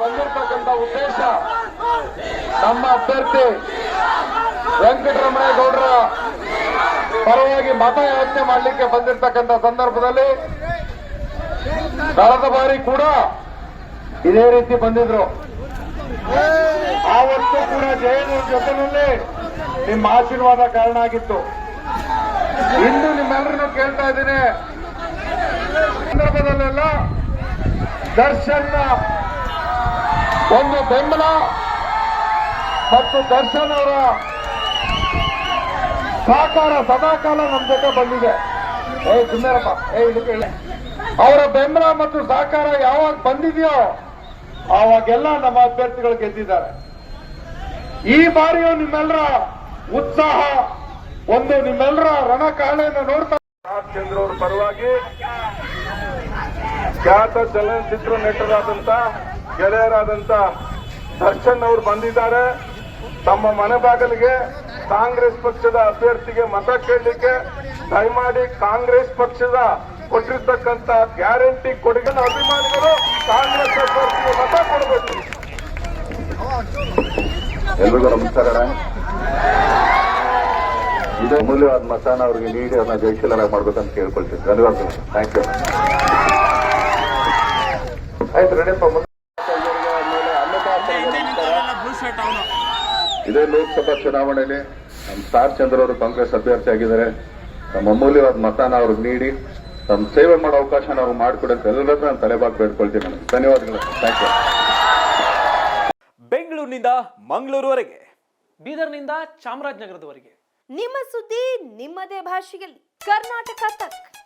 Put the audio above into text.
ಬಂದಿರ್ತಕ್ಕಂಥ ಉದ್ದೇಶ ನಮ್ಮ ಅಭ್ಯರ್ಥಿ ವೆಂಕಟರಮಣೇಗೌಡರ ಪರವಾಗಿ ಮತಯಾಚನೆ ಮಾಡಲಿಕ್ಕೆ ಬಂದಿರತಕ್ಕಂಥ ಸಂದರ್ಭದಲ್ಲಿ ಕಳೆದ ಬಾರಿ ಕೂಡ ಇದೇ ರೀತಿ ಬಂದಿದ್ರು. ಆವತ್ತು ಕೂಡ ಜಯನೂರ್ ಜೊತೆಯಲ್ಲಿ ನಿಮ್ಮ ಆಶೀರ್ವಾದ ಕಾರಣ ಆಗಿತ್ತು. ಇಂದು ನಿಮ್ಮೆಲ್ಲರನ್ನು ಕೇಳ್ತಾ ಇದ್ದೀನಿ. ಸಂದರ್ಭದಲ್ಲೆಲ್ಲ ದರ್ಶನ್ನ ಒಂದು ಬೆಂಬಲ ಮತ್ತು ದರ್ಶನ್ ಅವರ ಸಹಕಾರ ಸದಾಕಾಲ ನಮ್ಮ ಜೊತೆ ಬಂದಿದೆ. ಏ ಸುಂದರಪ್ಪ ಏ ಇಲ್ಲ ಅವರ ಬೆಂಬಲ ಮತ್ತು ಸಹಕಾರ ಯಾವಾಗ ಬಂದಿದೆಯೋ ಆವಾಗೆಲ್ಲ ನಮ್ಮ ಅಭ್ಯರ್ಥಿಗಳು ಗೆದ್ದಿದ್ದಾರೆ. ಈ ಬಾರಿಯೂ ನಿಮ್ಮೆಲ್ಲರ ಉತ್ಸಾಹ, ಒಂದು ನಿಮ್ಮೆಲ್ಲರ ರಣಕಾಳೆಯನ್ನು ನೋಡ್ತಾ ಚಂದ್ರ ಅವರ ಪರವಾಗಿ ಖ್ಯಾತ ಚಲನಚಿತ್ರ ನಟರಾದಂತ ಗೆಳೆಯರಾದಂತ ದರ್ಶನ್ ಅವರು ಬಂದಿದ್ದಾರೆ. ತಮ್ಮ ಮನೆ ಬಾಗಿಲಿಗೆ ಕಾಂಗ್ರೆಸ್ ಪಕ್ಷದ ಅಭ್ಯರ್ಥಿಗೆ ಮತ ಕೇಳಲಿಕ್ಕೆ ದಯಮಾಡಿ ಕಾಂಗ್ರೆಸ್ ಪಕ್ಷದ ಕೊಟ್ಟಿರ್ತಕ್ಕಂತ ಗ್ಯಾರಂಟಿ ಕೊಡುಗೆ ಅಭಿಮಾನಿಗಳು ಕಾಂಗ್ರೆಸ್ ಅಭ್ಯರ್ಥಿಗೆ ಮತ ಕೊಡಬೇಕು. ಎಲ್ರಿಗೂ ನಮಸ್ಕಾರ. ಇದು ಅಮೂಲ್ಯವಾದ ಮತಾನ ಅವರಿಗೆ ನೀಡಿ ಅದನ್ನ ಜಯಶೀಲರಾಗಿ ಮಾಡ್ಬೇಕಂತ ಕೇಳ್ಕೊಳ್ತೀನಿ. ಧನ್ಯವಾದಗಳು. ಥ್ಯಾಂಕ್ ಯು ಆಯ್ತು, ರೆಡಿಯಪ್ಪ ಇದೇ ಲೋಕಸಭಾ ಚುನಾವಣೆಯಲ್ಲಿ ನಮ್ಮ ಸ್ಟಾರ್ ಚಂದ್ರ ಅವರು ಕಾಂಗ್ರೆಸ್ ಅಭ್ಯರ್ಥಿ ಆಗಿದ್ದಾರೆ. ನಮ್ಮ ಅಮೂಲ್ಯವಾದ ಮತನ ಅವ್ರಿಗೆ ನೀಡಿ ತಮ್ಮ ಸೇವೆ ಮಾಡೋ ಅವಕಾಶ ನಾವು ಮಾಡಿಕೊಡಿ ಅಂತ ಎಲ್ಲರೂ ನಾನು ತಲೆಬಾಗಿ ಬೇಡ್ಕೊಳ್ತೀನಿ ನಾನು. ಧನ್ಯವಾದಗಳು. ಥ್ಯಾಂಕ್ ಯು ಬೆಂಗಳೂರಿನಿಂದ ಮಂಗಳೂರುವರೆಗೆ. ಬೀದರ್ನಿಂದ ಚಾಮರಾಜನಗರದವರೆಗೆ. ನಿಮ್ಮ ಸುದ್ದಿ ನಿಮ್ಮದೇ ಭಾಷೆಯಲ್ಲಿ. ಕರ್ನಾಟಕ ತಕ್.